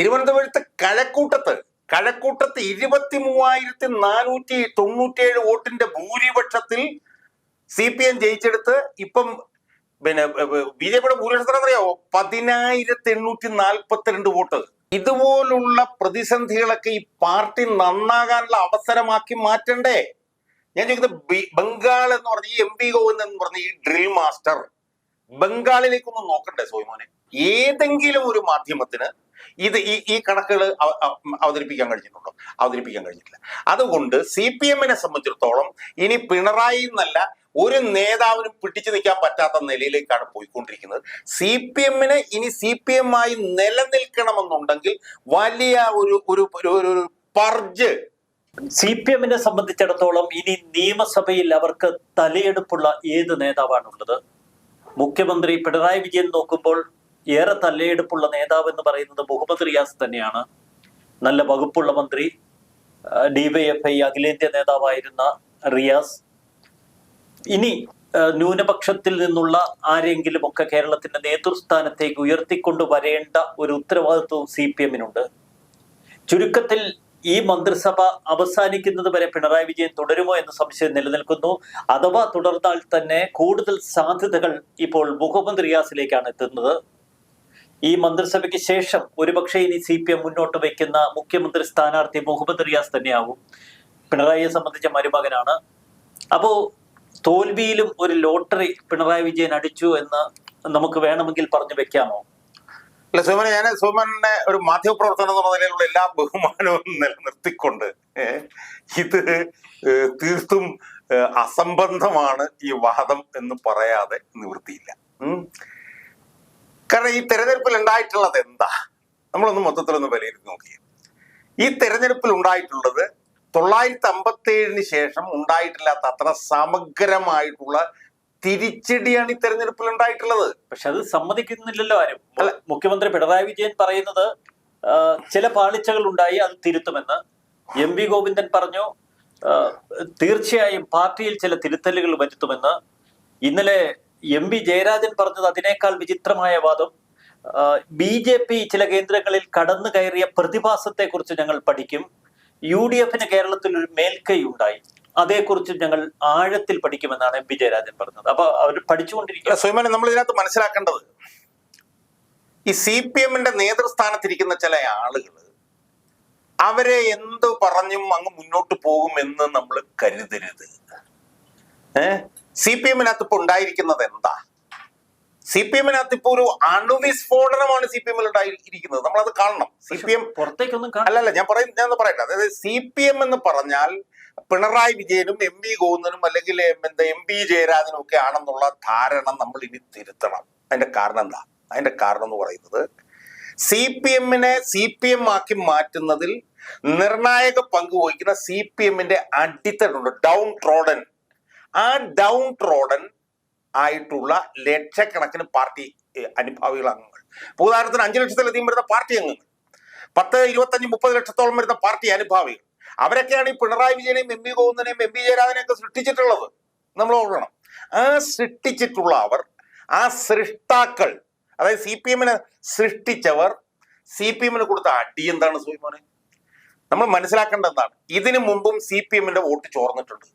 തിരുവനന്തപുരത്ത് കഴക്കൂട്ടത്ത് കഴക്കൂട്ടത്ത് ഇരുപത്തി മൂവായിരത്തി നാനൂറ്റി തൊണ്ണൂറ്റിയേഴ് വോട്ടിന്റെ ഭൂരിപക്ഷത്തിൽ സി പി എം ജയിച്ചെടുത്ത് ഇപ്പം പിന്നെ ബി ജെ പിയുടെ ഭൂരിപക്ഷത്തിന് അറിയാവോ പതിനായിരത്തി എണ്ണൂറ്റി നാൽപ്പത്തിരണ്ട് വോട്ട്. ഇതുപോലുള്ള പ്രതിസന്ധികളൊക്കെ ഈ പാർട്ടി നന്നാകാനുള്ള അവസരമാക്കി മാറ്റണ്ടേ? ഞാൻ ചോദിക്കുന്നത് ബംഗാൾ എന്ന് പറഞ്ഞ ഈ എം പി ഗോവിന്ദൻ എന്ന് പറഞ്ഞ ഈ ഡ്രിൽ മാസ്റ്റർ ബംഗാളിലേക്കൊന്ന് നോക്കണ്ടേ സോയിമോനെ? ഏതെങ്കിലും ഒരു മാധ്യമത്തിന് ഇത് ഈ ഈ കണക്കുകൾ അവ- അവ- അവതരിപ്പിക്കാൻ കഴിഞ്ഞിട്ടുണ്ടോ? അവതരിപ്പിക്കാൻ കഴിഞ്ഞിട്ടില്ല. അതുകൊണ്ട് സി പി എമ്മിനെ സംബന്ധിച്ചിടത്തോളം ഇനി പിണറായി എന്നല്ല ഒരു നേതാവിനും പിടിച്ചു നിൽക്കാൻ പറ്റാത്ത നിലയിലേക്കാണ് പോയിക്കൊണ്ടിരിക്കുന്നത്. സി പി എമ്മിന് ഇനി സി പി എം ആയി നിലനിൽക്കണമെന്നുണ്ടെങ്കിൽ വലിയ ഒരു- ഒരു ഒരു പർജ് സി പി എമ്മിനെ സംബന്ധിച്ചിടത്തോളം ഇനി നിയമസഭയിൽ അവർക്ക് തലയെടുപ്പുള്ള ഏത് നേതാവാണുള്ളത്? മുഖ്യമന്ത്രി പിണറായി വിജയൻ നോക്കുമ്പോൾ ഏറെ തലയെടുപ്പുള്ള നേതാവ് എന്ന് പറയുന്നത് മുഹമ്മദ് റിയാസ് തന്നെയാണ്. നല്ല വകുപ്പുള്ള മന്ത്രി ഡിവൈഎഫ്ഐ അഖിലേന്ത്യാ നേതാവായിരുന്ന റിയാസ്. ഇനി ന്യൂനപക്ഷത്തിൽ നിന്നുള്ള ആരെങ്കിലും ഒക്കെ കേരളത്തിന്റെ നേതൃസ്ഥാനത്തേക്ക് ഉയർത്തിക്കൊണ്ട് വരേണ്ട ഒരു ഉത്തരവാദിത്വവും സി പി എമ്മിനുണ്ട്. ചുരുക്കത്തിൽ ഈ മന്ത്രിസഭ അവസാനിക്കുന്നത് വരെ പിണറായി വിജയൻ തുടരുമോ എന്ന സംശയം നിലനിൽക്കുന്നു. അഥവാ തുടർന്നാൽ തന്നെ കൂടുതൽ സാധ്യതകൾ ഇപ്പോൾ മുഹമ്മദ് റിയാസിലേക്കാണ് എത്തുന്നത്. ഈ മന്ത്രിസഭയ്ക്ക് ശേഷം ഒരുപക്ഷെ ഇനി സി പി എം മുന്നോട്ട് വയ്ക്കുന്ന മുഖ്യമന്ത്രി സ്ഥാനാർത്ഥി മുഹമ്മദ് റിയാസ് തന്നെയാവും. പിണറായിയെ സംബന്ധിച്ച മരുമകനാണ്. അപ്പോ തോൽവിയിലും ഒരു ലോട്ടറി പിണറായി വിജയൻ അടിച്ചു എന്ന് നമുക്ക് വേണമെങ്കിൽ പറഞ്ഞു വെക്കാമോ? അല്ല സോമന ഞാൻ സോമനെ ഒരു മാധ്യമപ്രവർത്തനം എന്ന നിലയിലുള്ള എല്ലാ ബഹുമാനവും നിലനിർത്തിക്കൊണ്ട് ഇത് തീർത്തും അസംബന്ധമാണ് ഈ വാദം എന്ന് പറയാതെ നിവൃത്തിയില്ല. കാരണം ഈ തെരഞ്ഞെടുപ്പിൽ ഉണ്ടായിട്ടുള്ളത് എന്താ? നമ്മളൊന്ന് മൊത്തത്തിലൊന്ന് വിലയിരുത്തി നോക്കി. ഈ തെരഞ്ഞെടുപ്പിൽ ഉണ്ടായിട്ടുള്ളത് തൊള്ളായിരത്തി അമ്പത്തി ഏഴിന് ശേഷം ഉണ്ടായിട്ടില്ലാത്ത അത്ര സമഗ്രമായിട്ടുള്ള തിരിച്ചടിയാണ് ഈ തെരഞ്ഞെടുപ്പിൽ ഉണ്ടായിട്ടുള്ളത്. പക്ഷെ അത് സമ്മതിക്കുന്നില്ലല്ലോ ആരും. മുഖ്യമന്ത്രി പിണറായി വിജയൻ പറയുന്നത് ചില പാളിച്ചകൾ ഉണ്ടായി അത് തിരുത്തുമെന്ന് എം വി ഗോവിന്ദൻ പറഞ്ഞു. തീർച്ചയായും പാർട്ടിയിൽ ചില തിരുത്തലുകൾ വരുത്തുമെന്ന് ഇന്നലെ എം വി ജയരാജൻ പറഞ്ഞത് അതിനേക്കാൾ വിചിത്രമായ വാദം. ബി ജെ പി ചില കേന്ദ്രങ്ങളിൽ കടന്നു കയറിയ പ്രതിഭാസത്തെ കുറിച്ച് ഞങ്ങൾ പഠിക്കും. യു ഡി എഫിന് കേരളത്തിൽ ഒരു മേൽക്കൈ ഉണ്ടായി അതേക്കുറിച്ച് ഞങ്ങൾ ആഴത്തിൽ പഠിക്കുമെന്നാണ് എം പി ജയരാജൻ പറഞ്ഞത്. അപ്പൊ അവർ പഠിച്ചുകൊണ്ടിരിക്കുക അല്ല നമ്മൾ ഇതിനകത്ത് മനസ്സിലാക്കേണ്ടത് ഈ സി പി എമ്മിന്റെ നേതൃസ്ഥാനത്തിരിക്കുന്ന ചില ആളുകൾ അവരെ എന്ത് പറഞ്ഞും അങ്ങ് മുന്നോട്ട് പോകുമെന്ന് നമ്മൾ കരുതരുത്. ഏ? സി പി എമ്മിനകത്ത് ഇപ്പൊ ഉണ്ടായിരിക്കുന്നത് എന്താ? സി പി എമ്മിനകത്ത് ഇപ്പൊ ഒരു അണുവിസ്ഫോടനമാണ് സി പി എമ്മിൽ ഉണ്ടായിരിക്കുന്നത് നമ്മളത് കാണണം. സി പി എം പുറത്തേക്കൊന്നും അല്ല അല്ലല്ല ഞാൻ പറയും ഞാൻ പറയട്ടെ. അതായത് സി പി എം എന്ന് പറഞ്ഞാൽ പിണറായി വിജയനും എം വി ഗോവിന്ദനും അല്ലെങ്കിൽ എന്താ എം പി ജയരാജനും ഒക്കെ ആണെന്നുള്ള ധാരണ നമ്മൾ ഇനി തിരുത്തണം. അതിന്റെ കാരണം എന്താ? അതിന്റെ കാരണം എന്ന് പറയുന്നത് സി പി എമ്മിനെ സി പി എം ആക്കി മാറ്റുന്നതിൽ നിർണായക പങ്ക് വഹിക്കുന്ന സി പി എമ്മിന്റെ അടിത്തട്ടുണ്ട്. Down trodden. ആ ഡൗൺ ട്രോഡൻ ആയിട്ടുള്ള ലക്ഷക്കണക്കിന് പാർട്ടി അനുഭാവികൾ അംഗങ്ങൾ. ഇപ്പൊ ഉദാഹരണത്തിന് അഞ്ചു ലക്ഷത്തിലധികം വരുന്ന പാർട്ടി അംഗങ്ങൾ പത്ത് ഇരുപത്തഞ്ച് മുപ്പത് ലക്ഷത്തോളം വരുന്ന പാർട്ടി അനുഭാവികൾ. അവരൊക്കെയാണ് ഈ പിണറായി വിജയനെയും എം വി ഗോവിന്ദനെയും എം വി ജയരാജനെയും ഒക്കെ സൃഷ്ടിച്ചിട്ടുള്ളത്. നമ്മൾ ഓർക്കണം. ആ സൃഷ്ടിച്ചിട്ടുള്ള അവർ ആ സൃഷ്ടാക്കൾ അതായത് സി പി എമ്മിനെ സൃഷ്ടിച്ചവർ സി പി എമ്മിന് കൊടുത്ത അടി എന്താണ് സുഹിമോനെ നമ്മൾ മനസ്സിലാക്കേണ്ട എന്താണ്? ഇതിനു മുമ്പും സി പി എമ്മിന്റെ വോട്ട് ചോർന്നിട്ടുണ്ട്.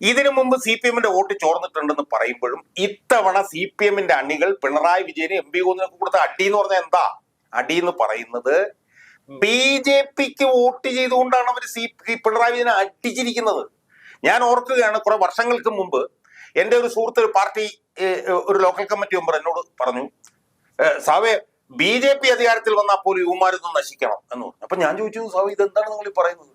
ഇതിനു മുമ്പ് സി പി എമ്മിന്റെ വോട്ട് ചോർന്നിട്ടുണ്ടെന്ന് പറയുമ്പോഴും ഇത്തവണ സി പി എമ്മിന്റെ അണികൾ പിണറായി വിജയന് എം പി ഗോവിന്ദനൊക്കെ കൊടുത്ത അടി എന്ന് പറഞ്ഞാൽ എന്താ? അടി എന്ന് പറയുന്നത് ബി ജെ പിക്ക് വോട്ട് ചെയ്തുകൊണ്ടാണ് അവർ സി പിണറായി വിജയനെ അടിച്ചിരിക്കുന്നത്. ഞാൻ ഓർക്കുകയാണ് കുറെ വർഷങ്ങൾക്ക് മുമ്പ് എന്റെ ഒരു സുഹൃത്ത് ഒരു പാർട്ടി ഒരു ലോക്കൽ കമ്മിറ്റി മെമ്പർ എന്നോട് പറഞ്ഞു സാവേ ബി ജെ പി അധികാരത്തിൽ വന്നാൽ പോലും യുവമാരൊന്നും നശിക്കണം എന്ന് പറഞ്ഞു. അപ്പൊ ഞാൻ ചോദിച്ചു സാവേ ഇതെന്താണ് നിങ്ങൾ ഈ പറയുന്നത്?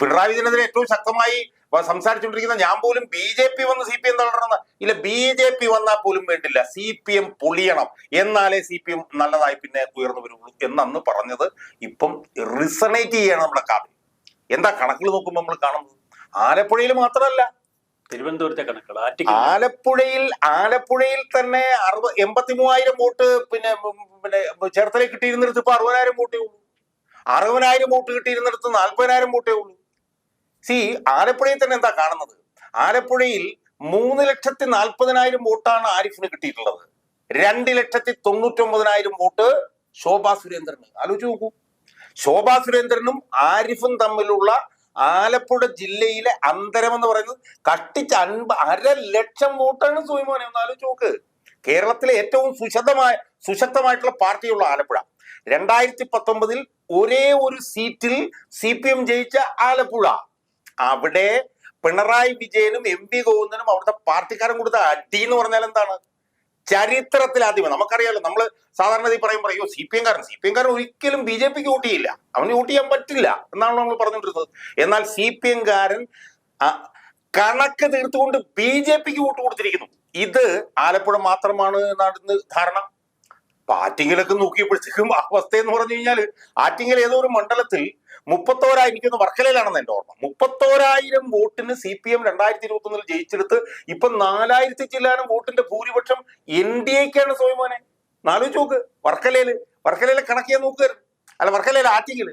പിണറായി വിജയനെതിരെ ഏറ്റവും ശക്തമായി സംസാരിച്ചുകൊണ്ടിരിക്കുന്ന ഞാൻ പോലും ബി ജെ പി വന്ന് സി പി എം തളരണമെന്ന്. ഇല്ല ബി ജെ പി വന്നാൽ പോലും വേണ്ടില്ല. സി പി എം പൊളിയണം. എന്നാലേ സി പി എം നല്ലതായി പിന്നെ ഉയർന്നു വരുള്ളൂ എന്നന്ന് പറഞ്ഞത്. ഇപ്പം റിസണേറ്റ് ചെയ്യണം നമ്മുടെ കാവ്യം. എന്താ കണക്കുകൾ നോക്കുമ്പോൾ നമ്മൾ കാണുന്നത്? ആലപ്പുഴയിൽ മാത്രമല്ല. തിരുവനന്തപുരത്തെ കണക്കുകൾ ആലപ്പുഴയിൽ ആലപ്പുഴയിൽ തന്നെ അറുപത് എൺപത്തി മൂവായിരം വോട്ട് പിന്നെ പിന്നെ ചേർത്തലയിൽ കിട്ടിയിരുന്നിടത്ത് ഇപ്പൊ അറുപതിനായിരം വോട്ടേ ഉള്ളൂ. അറുപതിനായിരം വോട്ട് കിട്ടിയിരുന്നിടത്ത് നാൽപ്പതിനായിരം വോട്ടേ ഉള്ളൂ. സി ആലപ്പുഴയിൽ തന്നെ എന്താ കാണുന്നത്? ആലപ്പുഴയിൽ മൂന്ന് ലക്ഷത്തി നാൽപ്പതിനായിരം വോട്ടാണ് ആരിഫിന് കിട്ടിയിട്ടുള്ളത്. രണ്ട് ലക്ഷത്തി തൊണ്ണൂറ്റൊമ്പതിനായിരം വോട്ട് ശോഭാ സുരേന്ദ്രന്. ആലോചിച്ച് നോക്കൂ. ശോഭാ സുരേന്ദ്രനും ആരിഫും തമ്മിലുള്ള ആലപ്പുഴ ജില്ലയിലെ അന്തരം എന്ന് പറയുന്നത് കഷ്ടിച്ച് അൻപ അര ലക്ഷം വോട്ടാണ് സുഹിമോനെ ഒന്ന് ആലോചിച്ച് നോക്ക്. കേരളത്തിലെ ഏറ്റവും സുശക്തമായ സുശക്തമായിട്ടുള്ള പാർട്ടിയുള്ള ആലപ്പുഴ. രണ്ടായിരത്തി പത്തൊമ്പതിൽ ഒരേ ഒരു സീറ്റിൽ സി പി എം ജയിച്ച ആലപ്പുഴ. അവിടെ പിണറായി വിജയനും എം പി ഗോവിന്ദനും അവിടുത്തെ പാർട്ടിക്കാരും കൊടുത്ത അടി എന്ന് പറഞ്ഞാൽ എന്താണ്? ചരിത്രത്തിൽ ആദ്യമേ നമുക്കറിയാലോ നമ്മൾ സാധാരണ ഈ പറയും പറയോ സി പി എംകാരൻ സി പി എംകാരൻ ഒരിക്കലും ബി ജെ പിക്ക് വോട്ട് ചെയ്യില്ല. അവന് വോട്ട് ചെയ്യാൻ പറ്റില്ല എന്നാണ് നമ്മൾ പറഞ്ഞുകൊണ്ടിരുന്നത്. എന്നാൽ സി പി എംകാരൻ കണക്ക് തീർത്തുകൊണ്ട് ബി ജെ പിക്ക് വോട്ട് കൊടുത്തിരിക്കുന്നു. ഇത് ആലപ്പുഴ മാത്രമാണ് എന്നാണ് ധാരണ. അപ്പൊ ആറ്റിങ്ങലൊക്കെ നോക്കിയപ്പോഴത്തേക്കും അവസ്ഥ എന്ന് പറഞ്ഞു കഴിഞ്ഞാൽ ആറ്റിങ്ങൽ ഏതോ ഒരു മണ്ഡലത്തിൽ മുപ്പത്തോരായിരം എനിക്കൊന്ന് വർക്കലയിലാണെന്ന് എന്റെ ഓർമ്മ. മുപ്പത്തോരായിരം വോട്ടിന് സി പി എം രണ്ടായിരത്തി ഇരുപത്തി ഒന്നിൽ ജയിച്ചെടുത്ത് ഇപ്പൊ നാലായിരത്തി ചില്ലാനും വോട്ടിന്റെ ഭൂരിപക്ഷം എൻ ഡി എക്കാണ് സോയ്മോനെ. നാലോചിച്ച് നോക്ക്. വർക്കലയിൽ വർക്കലയിലെ കണക്കിയാൽ നോക്കുകയായിരുന്നു അല്ല വർക്കലയിലെ ആറ്റിങ്ങൽ.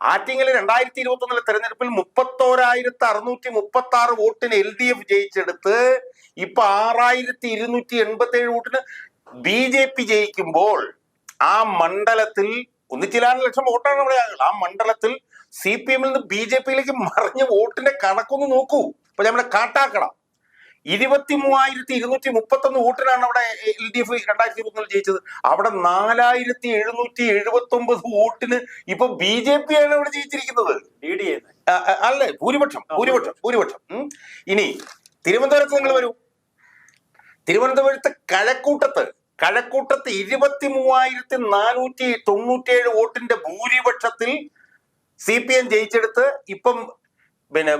ആറ്റിങ്ങിൽ രണ്ടായിരത്തി ഇരുപത്തി ഒന്നിലെ തെരഞ്ഞെടുപ്പിൽ മുപ്പത്തോരായിരത്തി അറുന്നൂറ്റി മുപ്പത്തി ആറ് വോട്ടിന് എൽ ഡി എഫ് ജയിച്ചെടുത്ത് ഇപ്പൊ ആറായിരത്തി ഇരുന്നൂറ്റി എൺപത്തി ഏഴ് വോട്ടിന് ബി ജെ പി ജയിക്കുമ്പോൾ ആ മണ്ഡലത്തിൽ ഒന്നിച്ചിലാറ് ലക്ഷം വോട്ടാണ് നമ്മുടെ ആ മണ്ഡലത്തിൽ സി പി എമ്മിൽ നിന്ന് ബി ജെ പിയിലേക്ക് മറിഞ്ഞ വോട്ടിന്റെ കണക്കൊന്ന് നോക്കൂ. ഇപ്പൊ നമ്മുടെ കാട്ടാക്കട. ഇരുപത്തി മൂവായിരത്തി ഇരുന്നൂറ്റി മുപ്പത്തി ഒന്ന് വോട്ടിനാണ് അവിടെ എൽ ഡി എഫ് രണ്ടായിരത്തി ഇരുപത്തിനാല് ജയിച്ചത്. അവിടെ നാലായിരത്തി എഴുന്നൂറ്റി എഴുപത്തി ഒമ്പത് വോട്ടിന് ഇപ്പൊ ബി ജെ പി ആണ് അവിടെ ജയിച്ചിരിക്കുന്നത്. അല്ലേ? ഭൂരിപക്ഷം ഭൂരിപക്ഷം ഭൂരിപക്ഷം. ഇനി തിരുവനന്തപുരത്ത് നിങ്ങൾ വരൂ. തിരുവനന്തപുരത്ത് കഴക്കൂട്ടത്ത് കഴക്കൂട്ടത്ത് ഇരുപത്തി മൂവായിരത്തി നാനൂറ്റി തൊണ്ണൂറ്റിയേഴ് വോട്ടിന്റെ ഭൂരിപക്ഷത്തിൽ സി പി എം ജയിച്ചെടുത്ത് ഇപ്പം പിന്നെ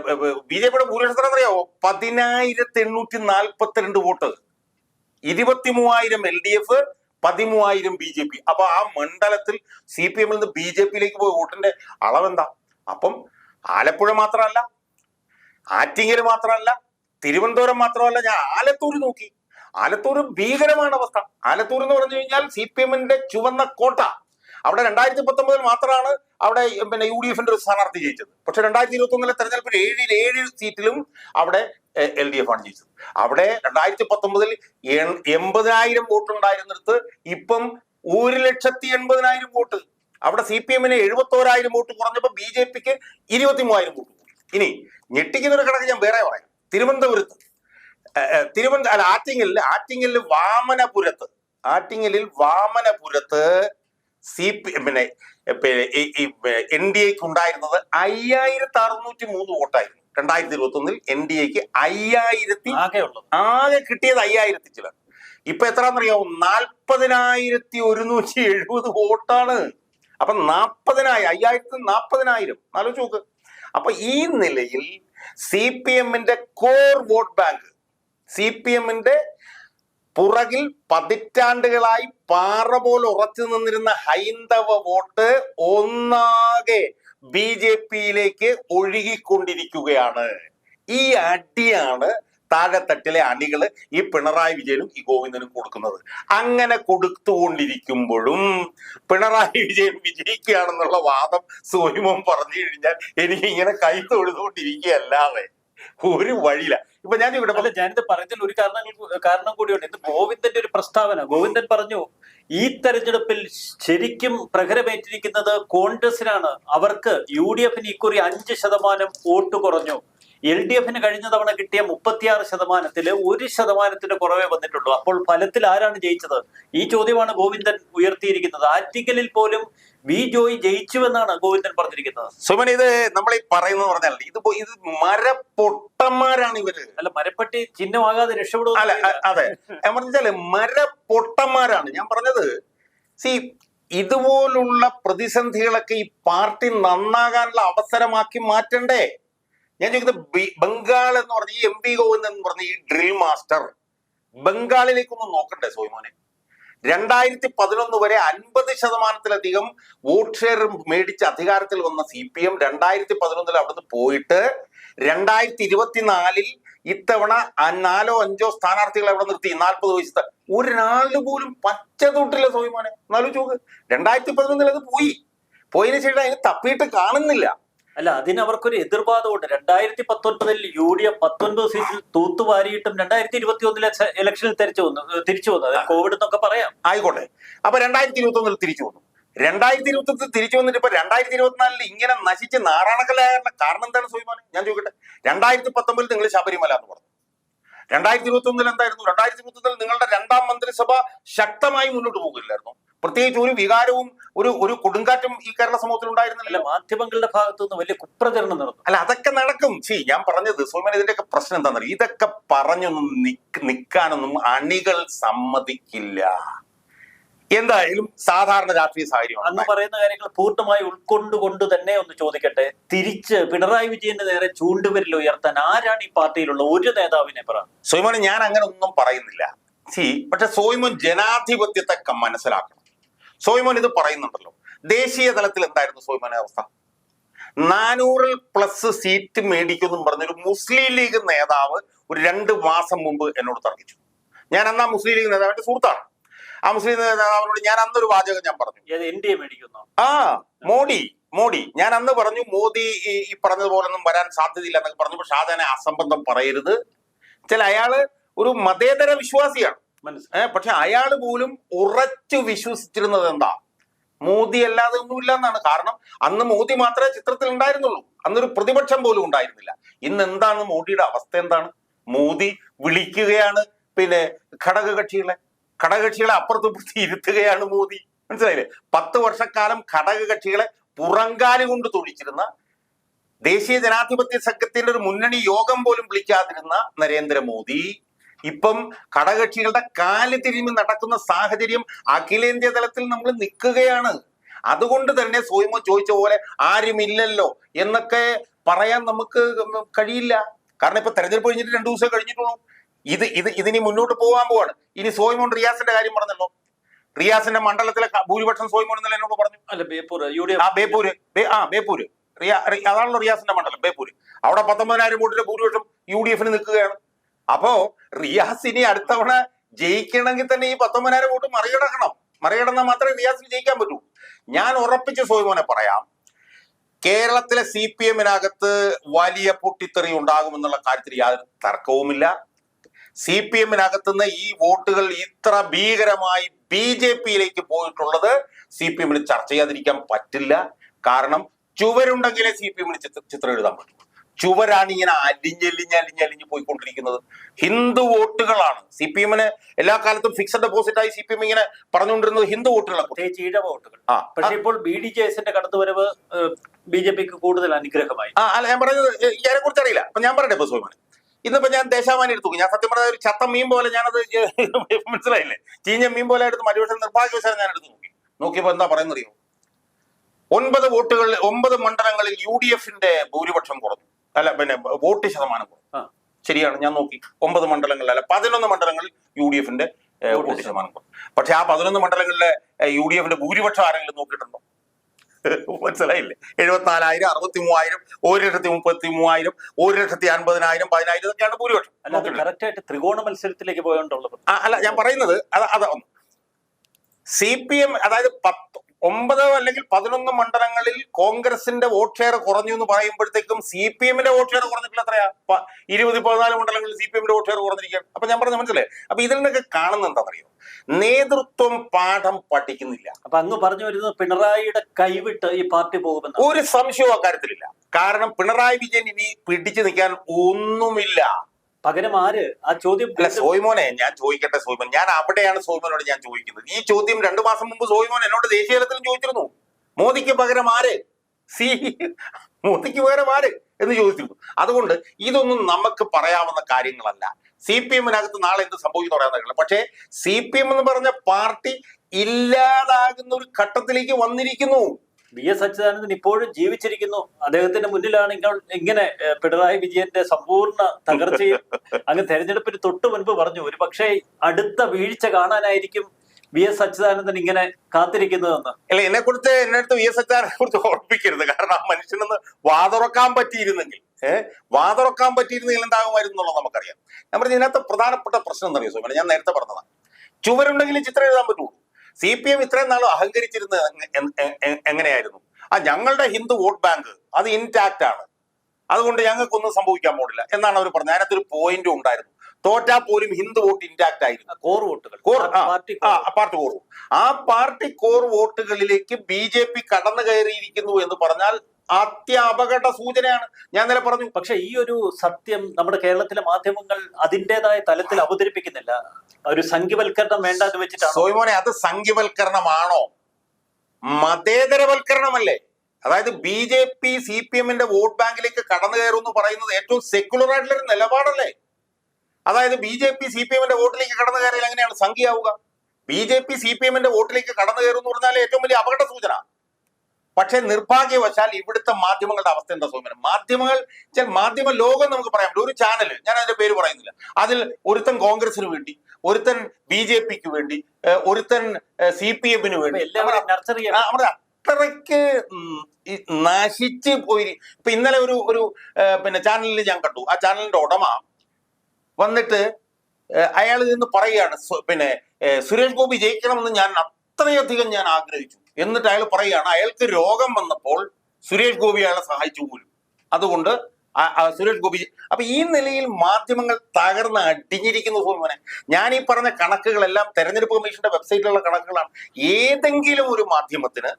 ബി ജെ പിയുടെ ഭൂരിപക്ഷത്തിന് അറിയാവോ പതിനായിരത്തി എണ്ണൂറ്റി നാൽപ്പത്തിരണ്ട് വോട്ട്. ഇരുപത്തി മൂവായിരം എൽ ഡി എഫ് പതിമൂവായിരം ബി ജെ പി. അപ്പൊ ആ മണ്ഡലത്തിൽ സി പി എമ്മിൽ നിന്ന് ബി ജെ പിയിലേക്ക് പോയ വോട്ടിന്റെ അളവെന്താ? അപ്പം ആലപ്പുഴ മാത്രമല്ല ആറ്റിങ്ങൽ മാത്രമല്ല തിരുവനന്തപുരം മാത്രമല്ല ഞാൻ ആലത്തൂർ നോക്കി. ആലത്തൂർ ഭീകരമാണ് അവസ്ഥ. ആലത്തൂർ എന്ന് പറഞ്ഞു കഴിഞ്ഞാൽ സി പി എമ്മിന്റെ ചുവന്ന കോട്ട. അവിടെ രണ്ടായിരത്തി പത്തൊമ്പതിൽ മാത്രമാണ് അവിടെ പിന്നെ യു ഡി എഫിന്റെ ഒരു സ്ഥാനാർത്ഥി ജയിച്ചത്. പക്ഷെ രണ്ടായിരത്തി ഇരുപത്തി ഒന്നിലെ തെരഞ്ഞെടുപ്പിൽ ഏഴിൽ ഏഴ് സീറ്റിലും അവിടെ എൽ ഡി എഫ് ആണ് ജയിച്ചത്. അവിടെ രണ്ടായിരത്തി പത്തൊമ്പതിൽ എൺപതിനായിരം വോട്ട് ഉണ്ടായിരുന്നിടത്ത് ഇപ്പം ഒരു ലക്ഷത്തി എൺപതിനായിരം വോട്ട്. അവിടെ സി പി എമ്മിന് എഴുപത്തോരായിരം വോട്ട് കുറഞ്ഞപ്പോൾ ബി ജെ പിക്ക് ഇരുപത്തി മൂവായിരം വോട്ട് ഇനി ഞെട്ടിക്കുന്ന ഒരു കണക്ക് ഞാൻ വേറെ പറയാം. തിരുവനന്തപുരത്ത് തിരുവനന്തപുരം ആറ്റിങ്ങലിൽ ആറ്റിങ്ങലിൽ വാമനപുരത്ത് ആറ്റിങ്ങലിൽ വാമനപുരത്ത് സി പി പിന്നെ എൻ ഡി എക്ക് ഉണ്ടായിരുന്നത് അയ്യായിരത്തി അറുന്നൂറ്റി മൂന്ന് വോട്ടായിരുന്നു. രണ്ടായിരത്തി ഇരുപത്തി ഒന്നിൽ എൻ ഡി എക്ക് അയ്യായിരത്തി ആകെ കിട്ടിയത് അയ്യായിരത്തി ചില ഇപ്പൊ എത്രാന്നറിയാവും നാൽപ്പതിനായിരത്തി ഒരുന്നൂറ്റി എഴുപത് വോട്ടാണ്. അപ്പൊ നാൽപ്പതിനായിരം അയ്യായിരത്തി നാൽപ്പതിനായിരം. ആലോചിച്ച് നോക്ക്. അപ്പൊ ഈ നിലയിൽ സി പി എമ്മിന്റെ core vote bank C P എമ്മിന്റെ പുറകിൽ പതിറ്റാണ്ടുകളായി പാറ പോലെ ഉറച്ചു നിന്നിരുന്ന ഹൈന്ദവ വോട്ട് ഒന്നാകെ ബി ജെ പിയിലേക്ക് ഒഴുകിക്കൊണ്ടിരിക്കുകയാണ്. ഈ അടിയാണ് താഴെത്തട്ടിലെ അണികൾ ഈ പിണറായി വിജയനും ഈ ഗോവിന്ദനും കൊടുക്കുന്നത്. അങ്ങനെ കൊടുത്തുകൊണ്ടിരിക്കുമ്പോഴും പിണറായി വിജയൻ വിജയിക്കുകയാണെന്നുള്ള വാദം സ്വയമം പറഞ്ഞു കഴിഞ്ഞാൽ എനിക്ക് ഇങ്ങനെ കൈ തൊഴുതുകൊണ്ടിരിക്കുകയല്ലാതെ ഒരു വഴിയില്ല. ഇപ്പൊ ഞാൻ ഇവിടെ ഞാനിത് പറഞ്ഞതിൽ ഒരു കാരണങ്ങൾ കാരണം കൂടിയുണ്ട്. ഇന്ന് ഗോവിന്ദന്റെ ഒരു പ്രസ്താവന. ഗോവിന്ദൻ പറഞ്ഞു ഈ തെരഞ്ഞെടുപ്പിൽ ശരിക്കും പ്രഹരമേറ്റിരിക്കുന്നത് കോൺഗ്രസിനാണ്. അവർക്ക് യു ഡി എഫിന് ഇക്കുറി അഞ്ച് ശതമാനം വോട്ട് കുറഞ്ഞു. എൽ ഡി എഫിന് കഴിഞ്ഞ തവണ കിട്ടിയ മുപ്പത്തിയാറ് ശതമാനത്തിൽ ഒരു ശതമാനത്തിന്റെ കുറവേ വന്നിട്ടുള്ളൂ. അപ്പോൾ ഫലത്തിൽ ആരാണ് ജയിച്ചത്? ഈ ചോദ്യമാണ് ഗോവിന്ദൻ ഉയർത്തിയിരിക്കുന്നത്. ആറ്റിക്കലിൽ പോലും വി ജോയ് ജയിച്ചുവെന്നാണ് ഗോവിന്ദൻ പറഞ്ഞിരിക്കുന്നത്. സുമൻ ഇത് നമ്മൾ ഈ പറയുന്നത് പറഞ്ഞാൽ ഇത് ഇത് മരപ്പൊട്ടന്മാരാണ് ഇവർ. അല്ല മരപ്പെട്ടി ചിഹ്നമാകാതെ രക്ഷപ്പെടും അല്ല അതെ. പറഞ്ഞാൽ മരപ്പൊട്ടന്മാരാണ്. ഞാൻ പറഞ്ഞത് സി ഇതുപോലുള്ള പ്രതിസന്ധികളൊക്കെ ഈ പാർട്ടി നന്നാകാനുള്ള അവസരമാക്കി മാറ്റണ്ടേ? ഞാൻ ചോദിക്കുന്നത് ബംഗാൾ എന്ന് പറഞ്ഞ ഈ എം പി ഗോവിന്ദൻ എന്ന് പറഞ്ഞ ഈ ഡ്രിൽ മാസ്റ്റർ ബംഗാളിലേക്കൊന്ന് നോക്കണ്ടേ സോയിമോനെ? രണ്ടായിരത്തി പതിനൊന്ന് വരെ അൻപത് ശതമാനത്തിലധികം വോട്ട് ഷെയർ മേടിച്ച് അധികാരത്തിൽ വന്ന സി പി എം രണ്ടായിരത്തി പതിനൊന്നിൽ അവിടുന്ന് പോയിട്ട് രണ്ടായിരത്തി ഇരുപത്തിനാലിൽ ഇത്തവണ നാലോ അഞ്ചോ സ്ഥാനാർത്ഥികളെ അവിടെ നിർത്തി. നാൽപ്പത് വയസ്സത്തെ ഒരാളിന് പോലും പച്ച തൊട്ടില്ല സോയിമോനെ. എന്നാലും ചോക്ക് രണ്ടായിരത്തി പതിനൊന്നിൽ അത് പോയി. പോയതിനു ശേഷം അതിന് തപ്പിയിട്ട് കാണുന്നില്ല. അല്ല അതിന് അവർക്കൊരു എതിർവാദമുണ്ട്. രണ്ടായിരത്തി പത്തൊൻപതിൽ യു ഡി എഫ് പത്തൊൻപത് സീറ്റിൽ തൂത്തുവാരിയിട്ടും രണ്ടായിരത്തി ഇരുപത്തി ഒന്നിലെ ഇലക്ഷനിൽ തിരിച്ചു വന്നു. തിരിച്ചു വന്നു. അതായത് കോവിഡ് എന്നൊക്കെ പറയാം. ആയിക്കോട്ടെ. അപ്പൊ രണ്ടായിരത്തി ഇരുപത്തി ഒന്നിൽ തിരിച്ചു വന്നു. രണ്ടായിരത്തി ഇരുപത്തി തിരിച്ചു വന്നിട്ട് ഇപ്പൊ രണ്ടായിരത്തി ഇരുപത്തിനാലിൽ ഇങ്ങനെ നശിച്ച് നാരായണക്കലായ കാരണം എന്താണ് സോയിമാനെ? ഞാൻ ചോദിക്കട്ടെ. രണ്ടായിരത്തി പത്തൊമ്പതിൽ നിങ്ങൾ ശബരിമല എന്ന് പറഞ്ഞു. രണ്ടായിരത്തി ഇരുപത്തി ഒന്നിൽ എന്തായിരുന്നു? രണ്ടായിരത്തി ഇരുപത്തി ഒന്നിൽ നിങ്ങളുടെ രണ്ടാം മന്ത്രിസഭ ശക്തമായി മുന്നോട്ട് പോകില്ലായിരുന്നു പ്രത്യേകിച്ച് ഒരു വികാരവും ഒരു ഒരു കൊടുങ്കാറ്റും ഈ കേരള സമൂഹത്തിൽ ഉണ്ടായിരുന്നില്ല. മാധ്യമങ്ങളുടെ ഭാഗത്തു നിന്ന് വലിയ കുപ്രചരണം നടന്നു. അല്ല അതൊക്കെ നടക്കും. ശരി ഞാൻ പറഞ്ഞത് സോമൻ ഇതിന്റെയൊക്കെ പ്രശ്നം എന്താണെന്നറിയാം? ഇതൊക്കെ പറഞ്ഞൊന്നും നിക്കാനൊന്നും നിൽക്കാനൊന്നും അണികൾ സമ്മതിക്കില്ല. എന്തായാലും സാധാരണ രാഷ്ട്രീയ സാഹചര്യമാണ്. അന്ന് പറയുന്ന കാര്യങ്ങൾ പൂർണമായി ഉൾക്കൊണ്ടുകൊണ്ട് തന്നെ ഒന്ന് ചോദിക്കട്ടെ? തിരിച്ച് പിണറായി വിജയന്റെ നേരെ ചൂണ്ടുവരിൽ ഉയർത്താൻ ആരാണ് ഈ പാർട്ടിയിലുള്ള ഒരു നേതാവിനെ പറ. സോയ്മോൻ ഞാൻ അങ്ങനെ ഒന്നും പറയുന്നില്ല. സി പക്ഷെ സോയ്മോൻ ജനാധിപത്യത്തെ മനസ്സിലാക്കണം. സോയ്മോൻ ഇത് പറയുന്നുണ്ടല്ലോ. ദേശീയ തലത്തിൽ എന്തായിരുന്നു സോയ്മോനെ അവസ്ഥ? നാനൂറിൽ പ്ലസ് സീറ്റ് മേടിക്കുമെന്നും പറഞ്ഞൊരു മുസ്ലിം ലീഗ് നേതാവ് ഒരു രണ്ട് മാസം മുമ്പ് എന്നോട് തർക്കിച്ചു. ഞാൻ അന്നാ മുസ്ലിം ലീഗ് നേതാവിന്റെ സുഹൃത്താണ്. ആ മുസ്ലിം നേതാവിനോട് ഞാൻ അന്നൊരു വാചകം ഞാൻ പറഞ്ഞു. മേടിക്കുന്നു? ആ മോഡി മോഡി. ഞാൻ അന്ന് പറഞ്ഞു മോദി ഈ പറഞ്ഞതുപോലെ പറഞ്ഞതുപോലൊന്നും വരാൻ സാധ്യതയില്ല എന്നൊക്കെ പറഞ്ഞു പക്ഷെ അതിനെ അസംബന്ധം പറയരുത്. ചില അയാൾ ഒരു മതേതര വിശ്വാസിയാണ്. ഏഹ് പക്ഷെ അയാൾ പോലും ഉറച്ചു വിശ്വസിച്ചിരുന്നത് എന്താ? മോദി അല്ലാതെ ഒന്നുമില്ല എന്നാണ്. കാരണം അന്ന് മോദി മാത്രമേ ചിത്രത്തിൽ ഉണ്ടായിരുന്നുള്ളൂ. അന്നൊരു പ്രതിപക്ഷം പോലും ഉണ്ടായിരുന്നില്ല. ഇന്ന് എന്താണ് മോഡിയുടെ അവസ്ഥ എന്താണ്? മോദി വിളിക്കുകയാണ് പിന്നെ ഘടകകക്ഷികളെ ഘടകകക്ഷികളെ അപ്പുറത്തും ഇപ്പുറത്തും ഇരുത്തുകയാണ് മോദി. മനസ്സിലായില്ലേ? പത്ത് വർഷക്കാലം ഘടകകക്ഷികളെ പുറങ്കാലി കൊണ്ട് തൊഴിച്ചിരുന്ന ദേശീയ ജനാധിപത്യ സംഘത്തിന്റെ ഒരു മുന്നണി യോഗം പോലും വിളിക്കാതിരുന്ന നരേന്ദ്രമോദി ഇപ്പം ഘടകകക്ഷികളുടെ കാൽ തിരിഞ്ഞ് നടക്കുന്ന സാഹചര്യം അഖിലേന്ത്യാ തലത്തിൽ നമ്മൾ നിൽക്കുകയാണ്. അതുകൊണ്ട് തന്നെ സോയിമോ ചോദിച്ച പോലെ ആരുമില്ലല്ലോ എന്നൊക്കെ പറയാൻ നമുക്ക് കഴിയില്ല. കാരണം ഇപ്പൊ തെരഞ്ഞെടുപ്പ് കഴിഞ്ഞിട്ട് രണ്ടു ദിവസം കഴിഞ്ഞിട്ടുള്ളൂ. ഇത് ഇത് ഇതിനി മുന്നോട്ട് പോകാൻ പോവാണ്. ഇനി സോയ്മോൻ റിയാസിന്റെ കാര്യം പറഞ്ഞല്ലോ. റിയാസിന്റെ മണ്ഡലത്തിലെ ഭൂരിപക്ഷം സോയ്മോൻ എന്നല്ല എന്നോട് പറഞ്ഞു? അല്ല ബേപ്പൂർ യു ഡി ആ ബേപ്പൂര്. ആ ബേപ്പൂര്. റിയാ അതാണല്ലോ റിയാസിന്റെ മണ്ഡലം ബേപ്പൂര്. അവിടെ പത്തൊമ്പതിനായിരം വോട്ടിലെ ഭൂരിപക്ഷം യു ഡി എഫിന് നിൽക്കുകയാണ്. അപ്പോ റിയാസ് ഇനി അടുത്തവണ ജയിക്കണമെങ്കിൽ തന്നെ ഈ പത്തൊമ്പതിനായിരം വോട്ട് മറികടക്കണം. മറികടന്നാൽ മാത്രമേ റിയാസിന് ജയിക്കാൻ പറ്റൂ. ഞാൻ ഉറപ്പിച്ച് സോയ്മോനെ പറയാം. കേരളത്തിലെ സി പി എമ്മിനകത്ത് വലിയ പൊട്ടിത്തെറി ഉണ്ടാകുമെന്നുള്ള കാര്യത്തിൽ യാതൊരു തർക്കവുമില്ല. സി പി എമ്മിനകത്തുനിന്ന് ഈ വോട്ടുകൾ ഇത്ര ഭീകരമായി ബി ജെ പിയിലേക്ക് പോയിട്ടുള്ളത് സി പി എമ്മിന് ചർച്ച ചെയ്യാതിരിക്കാൻ പറ്റില്ല. കാരണം ചുവരുണ്ടെങ്കിലേ സി പി എമ്മിന് ചിത്ര ചിത്രം എഴുതാൻ പറ്റും. ചുവരാണ് ഇങ്ങനെ അലിഞ്ഞലിഞ്ഞ് അലിഞ്ഞലിഞ്ഞ് പോയിക്കൊണ്ടിരിക്കുന്നത്. ഹിന്ദു വോട്ടുകളാണ്. സി പി എമ്മിന് എല്ലാ കാലത്തും ഫിക്സഡ് ഡെപ്പോസിറ്റ് ആയി സി പി എം ഇങ്ങനെ പറഞ്ഞുകൊണ്ടിരുന്നത് ഹിന്ദു വോട്ടുകളാണ്. പ്രത്യേകിച്ച് വോട്ടുകൾ. ആ പക്ഷെ ഇപ്പോൾ ബി ഡി ജെ എസിന്റെ കടന്നുവരവ് ബി ജെ പിക്ക് കൂടുതൽ അനുഗ്രഹമായി. ആ അല്ല ഞാൻ പറഞ്ഞത് ഇതിനെ കുറിച്ച് അറിയില്ല. അപ്പൊ ഞാൻ പറയട്ടെ ഇപ്പൊ സോമൻ ഇന്നിപ്പോ ഞാൻ ദേശാമാനി എടുത്തു ഞാൻ സത്യം പറഞ്ഞാൽ ഒരു ചത്ത മീൻ പോലെ ഞാനത് മനസ്സിലായില്ലേ? ചീഞ്ഞ മീൻ പോലെ എടുത്ത് മരുവശം നിർഭാഗ്യവശാലും ഞാൻ എടുത്തു നോക്കി. നോക്കിയപ്പോ എന്താ പറയുന്നറിയോ? ഒൻപത് വോട്ടുകളിൽ ഒമ്പത് മണ്ഡലങ്ങളിൽ യു ഡി എഫിന്റെ ഭൂരിപക്ഷം കുറഞ്ഞു. അല്ല പിന്നെ വോട്ട് ശതമാനം കുറഞ്ഞു. ശരിയാണ് ഞാൻ നോക്കി. ഒമ്പത് മണ്ഡലങ്ങളിൽ അല്ല പതിനൊന്ന് മണ്ഡലങ്ങളിൽ യു ഡി എഫിന്റെ വോട്ട് വോട്ട് ശതമാനം കുറഞ്ഞു. പക്ഷെ ആ പതിനൊന്ന് മണ്ഡലങ്ങളിലെ യു ഡി എഫിന്റെ ഭൂരിപക്ഷം ആരെങ്കിലും നോക്കിയിട്ടുണ്ടോ? മനസ്സിലായില്ലേ? എഴുപത്തിനാലായിരം അറുപത്തി മൂവായിരം ഒരു ലക്ഷത്തി മുപ്പത്തി മൂവായിരം ഒരു ലക്ഷത്തി അൻപതിനായിരം പതിനായിരം ഇതൊക്കെയാണ് ഭൂരിപക്ഷം. അല്ലാതെ കറക്റ്റ് ആയിട്ട് ത്രികോണ മത്സരത്തിലേക്ക് പോയോണ്ടുള്ളത്. അല്ല ഞാൻ പറയുന്നത് അത് അതാ സി പി എം അതായത് പത്ത് ഒമ്പത് അല്ലെങ്കിൽ പതിനൊന്ന് മണ്ഡലങ്ങളിൽ കോൺഗ്രസിന്റെ വോട്ട് ഷെയർ കുറഞ്ഞു എന്ന് പറയുമ്പോഴത്തേക്കും സി പി എമ്മിന്റെ വോട്ട് ഷെയർ കുറഞ്ഞിട്ടില്ല എത്രയാ? ഇരുപത് പതിനാല് മണ്ഡലങ്ങളിൽ സി പി എമ്മിന്റെ വോട്ട് ഷെയർ കുറഞ്ഞിരിക്കുകയാണ്. അപ്പൊ ഞാൻ പറഞ്ഞ മനസ്സിലായി? അപ്പൊ ഇതിൽ നിന്നൊക്കെ കാണുന്നത് എന്താണെന്നറിയോ? നേതൃത്വം പാഠം പഠിക്കുന്നില്ല. അപ്പൊ അങ്ങ് പറഞ്ഞു വരുന്നത് പിണറായിയുടെ കൈവിട്ട് ഈ പാർട്ടി പോകുമെന്ന് ഒരു സംശയവും അക്കാര്യത്തിലില്ല. കാരണം പിണറായി വിജയൻ ഇനി പിടിച്ചു നിൽക്കാൻ ഒന്നുമില്ല. പകരം ആര്? ആ ചോദ്യം അല്ല സോയ്മോനെ ഞാൻ ചോദിക്കട്ടെ സോയ്മോൻ. ഞാൻ അവിടെയാണ് സോയ്മോനോട് ഞാൻ ചോദിക്കുന്നത്. ഈ ചോദ്യം രണ്ടു മാസം മുമ്പ് സോയ്മോൻ എന്നോട് ദേശീയ തലത്തിലും ചോദിച്ചിരുന്നു. മോദിക്ക് പകരം ആര്? സി മോദിക്ക് പകരം ആര്? എന്ന് ചോദിച്ചിരുന്നു. അതുകൊണ്ട് ഇതൊന്നും നമുക്ക് പറയാവുന്ന കാര്യങ്ങളല്ല. സി പി എമ്മിനകത്ത് നാളെ എന്ത് സംഭവിക്കുന്നു പറയാൻ കഴിയില്ല. പക്ഷേ സി പി എം എന്ന് പറഞ്ഞ പാർട്ടി ഇല്ലാതാകുന്ന ഒരു ഘട്ടത്തിലേക്ക് വന്നിരിക്കുന്നു. വി എസ് അച്യുതാനന്ദൻ ഇപ്പോഴും ജീവിച്ചിരിക്കുന്നു. അദ്ദേഹത്തിന്റെ മുന്നിലാണ് ഇങ്ങൾ ഇങ്ങനെ പിണറായി വിജയന്റെ സമ്പൂർണ തകർച്ചയും അങ്ങ് തെരഞ്ഞെടുപ്പിന് തൊട്ട് മുൻപ് പറഞ്ഞു ഒരു പക്ഷേ അടുത്ത വീഴ്ച കാണാനായിരിക്കും വി എസ് അച്യുതാനന്ദൻ ഇങ്ങനെ കാത്തിരിക്കുന്നതെന്ന്. അല്ല എന്നെ കുറിച്ച് എന്നെ അടുത്ത് വി എസ് അച്യുതാനെ കുറിച്ച് ഓർപ്പിക്കരുത് കാരണം ആ മനുഷ്യനൊന്ന് വാതുറക്കാൻ പറ്റിയിരുന്നെങ്കിൽ ഏഹ് വാതുറക്കാൻ പറ്റിയിരുന്നെങ്കിൽ എന്താകുമായിരുന്നു എന്നുള്ളത് നമുക്കറിയാം. ഞാൻ പറഞ്ഞ ഇതിനകത്ത് പ്രധാനപ്പെട്ട പ്രശ്നം എന്താ അറിയാം സോമന ഞാൻ നേരത്തെ പറഞ്ഞതാണ്. ചുവരുണ്ടെങ്കിൽ ചിത്രം എഴുതാൻ പറ്റുള്ളൂ സി പി എം ഇത്രയും നാളും അഹങ്കരിച്ചിരുന്നത് എങ്ങനെയായിരുന്നു? ആ ഞങ്ങളുടെ ഹിന്ദു വോട്ട് ബാങ്ക് അത് ഇൻടാക്റ്റ് ആണ്. അതുകൊണ്ട് ഞങ്ങൾക്കൊന്നും സംഭവിക്കാൻ പോണില്ല എന്നാണ് അവർ പറഞ്ഞത്. അതിനകത്തൊരു പോയിന്റും ഉണ്ടായിരുന്നു. തോറ്റാ പോലും ഹിന്ദു വോട്ട് ഇന്റാക്ട് ആയിരുന്നു. കോർ വോട്ടുകൾ. കോർ പാർട്ടി കോർ ആ പാർട്ടി കോർ വോട്ടുകളിലേക്ക് ബി ജെ പി കടന്നു കയറിയിരിക്കുന്നു എന്ന് പറഞ്ഞാൽ അത്യപകട സൂചനയാണ്. ഞാൻ നേരെ പറഞ്ഞു പക്ഷെ ഈ ഒരു സത്യം നമ്മുടെ കേരളത്തിലെ മാധ്യമങ്ങൾ അതിന്റെതായ തലത്തിൽ അവതരിപ്പിക്കുന്നില്ല. ഒരു സംഖ്യവൽക്കരണം വേണ്ട എന്ന് വെച്ചിട്ടാണ്? സോയ്മോനെ അത് സംഖ്യവൽക്കരണമാണോ? മതേതരവൽക്കരണമല്ലേ? അതായത് B J P C P എമ്മിന്റെ വോട്ട് ബാങ്കിലേക്ക് കടന്നു കയറും എന്ന് പറയുന്നത് ഏറ്റവും സെക്യുലർ ആയിട്ടുള്ള ഒരു നിലപാടല്ലേ? അതായത് B J P C P എമ്മിന്റെ വോട്ടിലേക്ക് കടന്നു കയറിയാൽ എങ്ങനെയാണ് സംഖ്യയാവുക? B J P C P എമ്മിന്റെ വോട്ടിലേക്ക് കടന്നു കയറും എന്ന് പറഞ്ഞാൽ ഏറ്റവും വലിയ അപകട സൂചന. പക്ഷെ നിർഭാഗ്യവശാൽ ഇവിടുത്തെ മാധ്യമങ്ങളുടെ അവസ്ഥ എന്താ സൗമ്യം മാധ്യമങ്ങൾ ചില മാധ്യമ ലോകം നമുക്ക് പറയാൻ പറ്റും ഒരു ചാനൽ ഞാൻ അതിന്റെ പേര് പറയുന്നില്ല. അതിൽ ഒരുത്തൻ കോൺഗ്രസിന് വേണ്ടി ഒരുത്തൻ ബി ജെ പിക്ക് വേണ്ടി ഒരുത്തൻ സി പി എമ്മിന് വേണ്ടി. നമ്മുടെ അത്രയ്ക്ക് നശിച്ച് പോയി. ഇപ്പൊ ഇന്നലെ ഒരു ഒരു പിന്നെ ചാനലിൽ ഞാൻ കണ്ടു. ആ ചാനലിന്റെ ഉടമ വന്നിട്ട് അയാൾ നിന്ന് പറയുകയാണ് പിന്നെ സുരേഷ് ഗോപി ജയിക്കണമെന്ന് ഞാൻ അത്രയധികം ഞാൻ ആഗ്രഹിച്ചു. എന്നിട്ട് അയാൾ പറയുകയാണ് അയാൾക്ക് രോഗം വന്നപ്പോൾ സുരേഷ് ഗോപി അയാളെ സഹായിച്ചു പോലും. അതുകൊണ്ട് സുരേഷ് ഗോപി അപ്പൊ ഈ നിലയിൽ മാധ്യമങ്ങൾ തകർന്ന് അടിഞ്ഞിരിക്കുന്ന സോമനെ ഞാൻ ഈ പറഞ്ഞ കണക്കുകളെല്ലാം തെരഞ്ഞെടുപ്പ് കമ്മീഷന്റെ വെബ്സൈറ്റിലുള്ള കണക്കുകളാണ്. ഏതെങ്കിലും ഒരു മാധ്യമത്തിന്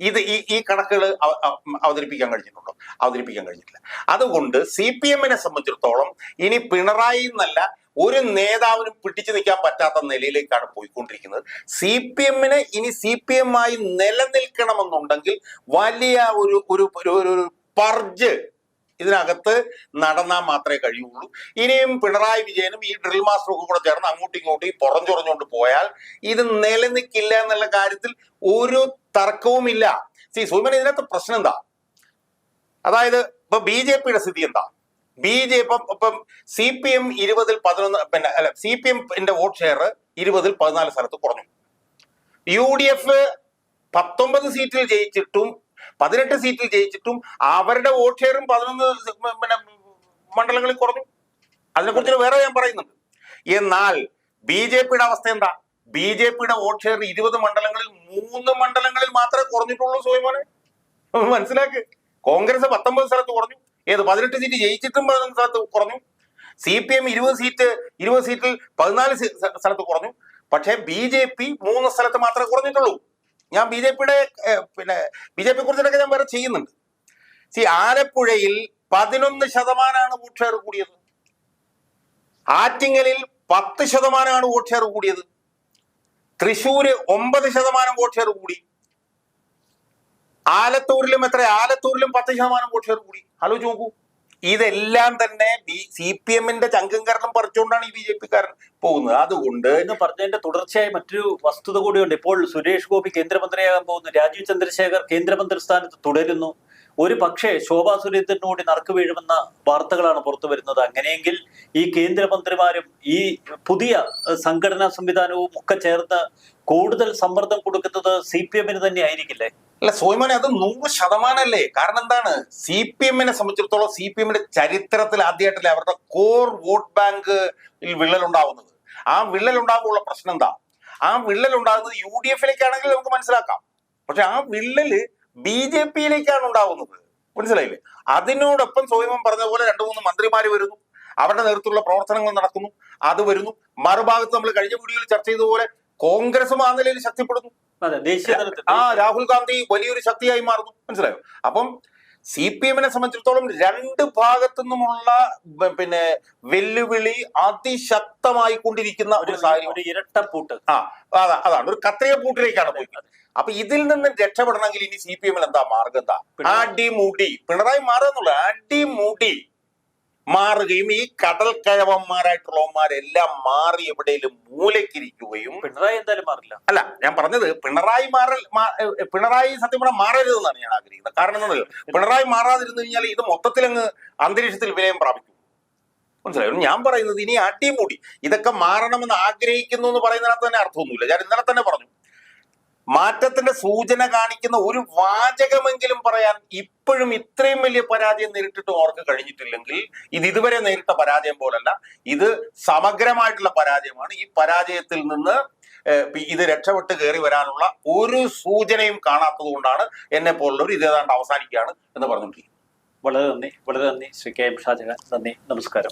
ഇത് ഈ ഈ കണക്കുകൾ അവ- അവ- അവതരിപ്പിക്കാൻ കഴിഞ്ഞിട്ടുണ്ടോ? അവതരിപ്പിക്കാൻ കഴിഞ്ഞിട്ടില്ല. അതുകൊണ്ട് സി പി എമ്മിനെ സംബന്ധിച്ചിടത്തോളം ഇനി പിണറായി എന്നല്ല ഒരു നേതാവിനും പിടിച്ചു നിൽക്കാൻ പറ്റാത്ത നിലയിലേക്കാണ് പോയിക്കൊണ്ടിരിക്കുന്നത്. സി പി എമ്മിന് ഇനി സി പി എം ആയി നിലനിൽക്കണമെന്നുണ്ടെങ്കിൽ വലിയ ഒരു- ഒരു ഒരു പർജ് ഇതിനകത്ത് നടന്നാൽ മാത്രമേ കഴിയുള്ളൂ. ഇനിയും പിണറായി വിജയനും ഈ ഡ്രിൽ മാസ്റ്ററും ഒക്കെ കൂടെ ചേർന്ന് അങ്ങോട്ടും ഇങ്ങോട്ടും ഈ പുറഞ്ചൊറഞ്ഞുകൊണ്ട് പോയാൽ ഇത് നിലനിൽക്കില്ല എന്നുള്ള കാര്യത്തിൽ ഒരു തർക്കവുമില്ല സി സുമൻ ഇതിനകത്ത് പ്രശ്നം എന്താ? അതായത് ഇപ്പൊ ബി ജെ പിയുടെ സ്ഥിതി എന്താ? ബി ജെ ഇപ്പം ഇപ്പം സി പി എം ഇരുപതിൽ പതിനൊന്ന് പിന്നെ അല്ല സി പി എമ്മിന്റെ വോട്ട് ഷെയർ ഇരുപതിൽ പതിനാല് സ്ഥലത്ത് കുറഞ്ഞു. യു ഡി എഫ് പത്തൊമ്പത് സീറ്റിൽ ജയിച്ചിട്ടും പതിനെട്ട് സീറ്റിൽ ജയിച്ചിട്ടും അവരുടെ വോട്ട് ഷെയറും പതിനൊന്ന് പിന്നെ മണ്ഡലങ്ങളിൽ കുറഞ്ഞു. അതിനെക്കുറിച്ച് വേറെ ഞാൻ പറയുന്നുണ്ട്. എന്നാൽ ബി ജെ പിയുടെ അവസ്ഥ എന്താ? ബി ജെ പിയുടെ വോട്ട് ഷെയർ ഇരുപത് മണ്ഡലങ്ങളിൽ മൂന്ന് മണ്ഡലങ്ങളിൽ മാത്രമേ കുറഞ്ഞിട്ടുള്ളൂ സോയിമോനെ. മനസ്സിലാക്ക്. കോൺഗ്രസ് പത്തൊമ്പത് സ്ഥലത്ത് കുറഞ്ഞു. ഏത് പതിനെട്ട് സീറ്റ് ജയിച്ചിട്ടും പതിനൊന്ന് സ്ഥലത്ത് കുറഞ്ഞു. സി പി എം ഇരുപത് സീറ്റ് ഇരുപത് സീറ്റിൽ പതിനാല് സ്ഥലത്ത് കുറഞ്ഞു. പക്ഷേ ബി ജെ പി മൂന്ന് സ്ഥലത്ത് മാത്രമേ കുറഞ്ഞിട്ടുള്ളൂ. ഞാൻ ബി ജെ പിയുടെ പിന്നെ ബി ജെ പി കുറിച്ചിട്ടൊക്കെ ഞാൻ വേറെ ചെയ്യുന്നുണ്ട്. സി ആലപ്പുഴയിൽ പതിനൊന്ന് ശതമാനമാണ് വോട്ട് ഷെയർ കൂടിയത്. ആറ്റിങ്ങലിൽ പത്ത് ശതമാനമാണ് വോട്ട് ഷെയർ കൂടിയത്. തൃശ്ശൂര് ഒമ്പത് ശതമാനം വോട്ട് ഷെയർ കൂടി. ആലത്തൂരിലും എത്ര? ആലത്തൂരിലും പത്ത് ശതമാനം വോട്ട് ഷെയർ കൂടി. ആലോചിച്ച് നോക്കൂ ഇതെല്ലാം തന്നെ ബി സി പി എമ്മിന്റെ ചങ്കും പറിച്ചുകൊണ്ടാണ് ഈ ബി ജെ പിക്കാരൻ പോകുന്നത്. അതുകൊണ്ട് എന്ന് പറഞ്ഞതിന്റെ തുടർച്ചയായി മറ്റൊരു വസ്തുത കൂടിയുണ്ട്. ഇപ്പോൾ സുരേഷ് ഗോപി കേന്ദ്രമന്ത്രിയാകാൻ പോകുന്നു. രാജീവ് ചന്ദ്രശേഖർ കേന്ദ്രമന്ത്രി സ്ഥാനത്ത് തുടരുന്നു. ഒരു പക്ഷേ ശോഭാ സുരേന്ദ്രനോട് നറുക്ക് വീഴുമെന്ന വാർത്തകളാണ് പുറത്തു വരുന്നത്. അങ്ങനെയെങ്കിൽ ഈ കേന്ദ്രമന്ത്രിമാരും ഈ പുതിയ സംഘടനാ സംവിധാനവും ഒക്കെ ചേർന്ന് കൂടുതൽ സമ്മർദ്ദം കൊടുക്കുന്നത് സി പി എമ്മിന് തന്നെ ആയിരിക്കില്ലേ? അല്ല സോയ്മാനെ അത് നൂറ് ശതമാനല്ലേ? കാരണം എന്താണ്? സി പി എമ്മിനെ സംബന്ധിച്ചിടത്തോളം സി പി എമ്മിന്റെ ചരിത്രത്തിൽ ആദ്യമായിട്ടല്ലേ അവരുടെ കോർ വോട്ട് ബാങ്ക് വിള്ളൽ ഉണ്ടാവുന്നത് ആ വിള്ളൽ ഉണ്ടാകുമ്പോൾ പ്രശ്നം എന്താ? ആ വിള്ളൽ ഉണ്ടാകുന്നത് യു ഡി എഫിലേക്കാണെങ്കിൽ നമുക്ക് മനസ്സിലാക്കാം. പക്ഷെ ആ വിള്ളൽ ബി ജെ പിയിലേക്കാണ് ഉണ്ടാവുന്നത്. മനസ്സിലായില്ലേ? അതിനോടൊപ്പം സ്വയമം പറഞ്ഞ പോലെ രണ്ടു മൂന്ന് മന്ത്രിമാര് വരുന്നു. അവരുടെ നേതൃത്വത്തിലുള്ള പ്രവർത്തനങ്ങൾ നടക്കുന്നു. അത് വരുന്നു. മറുഭാഗത്ത് നമ്മൾ കഴിഞ്ഞ വീഡിയോയിൽ ചർച്ച ചെയ്തതുപോലെ കോൺഗ്രസും ആ നിലയിൽ ശക്തിപ്പെടുന്നു. ആ രാഹുൽ ഗാന്ധി വലിയൊരു ശക്തിയായി മാറുന്നു. മനസ്സിലായോ? അപ്പം സി പി എമ്മിനെ സംബന്ധിച്ചിടത്തോളം രണ്ട് ഭാഗത്തു നിന്നുമുള്ള പിന്നെ വെല്ലുവിളി അതിശക്തമായി കൊണ്ടിരിക്കുന്ന ഒരു സാഹചര്യം. ഇരട്ടപ്പൂട്ട്. ആ അതാ അതാണ്. ഒരു കത്രിക പൂട്ടിലേക്കാണ് പോയി അപ്പൊ ഇതിൽ നിന്ന് രക്ഷപ്പെടണമെങ്കിൽ ഇനി സി പി എമ്മിൽ എന്താ മാർഗം? എന്താ? പിണറായി- അടിമുടി. പിണറായി മാറുന്നുള്ള അടിമുടി. മാറുകയും ഈ കടൽ കഴവന്മാരായിട്ടുള്ളവന്മാരെല്ലാം മാറി എവിടെയെങ്കിലും മൂലക്കിരിക്കുകയും പിണറായി എന്തായാലും മാറില്ല. അല്ല ഞാൻ പറഞ്ഞത് പിണറായി മാറൽ പിണറായി സത്യം പറഞ്ഞാൽ മാറരുതെന്നാണ് ഞാൻ ആഗ്രഹിക്കുന്നത്. കാരണം എന്താണെന്നറിയോ പിണറായി മാറാതിരുന്നു കഴിഞ്ഞാൽ ഇത് മൊത്തത്തിൽ അങ്ങ് അന്തരീക്ഷത്തിൽ വിലയം പ്രാപിക്കും. മനസ്സിലായോ? ഞാൻ പറയുന്നത് ഇനി അടിമുടി. ഇതൊക്കെ മാറണമെന്ന് ആഗ്രഹിക്കുന്നു എന്ന് പറയുന്നതിനകത്ത് തന്നെ അർത്ഥമൊന്നുമില്ല. ഞാൻ ഇന്നലെ തന്നെ പറഞ്ഞു. മാറ്റത്തിന്റെ സൂചന കാണിക്കുന്ന ഒരു വാചകമെങ്കിലും പറയാൻ ഇപ്പോഴും ഇത്രയും വലിയ പരാജയം നേരിട്ടിട്ടും ഓർക്ക് കഴിഞ്ഞിട്ടില്ലെങ്കിൽ ഇത് ഇതുവരെ നേരിട്ട പരാജയം പോലല്ല. ഇത് സമഗ്രമായിട്ടുള്ള പരാജയമാണ്. ഈ പരാജയത്തിൽ നിന്ന് ഇത് രക്ഷപ്പെട്ട് കയറി വരാനുള്ള ഒരു സൂചനയും കാണാത്തത് കൊണ്ടാണ് എന്നെ പോലുള്ളവർ ഇത് ഏതാണ്ട് അവസാനിക്കുകയാണ് എന്ന് പറഞ്ഞുകൊണ്ടിരിക്കുന്നത് വളരെ നന്ദി. വളരെ നന്ദി. ശ്രീ കെ എം നന്ദി. നമസ്കാരം.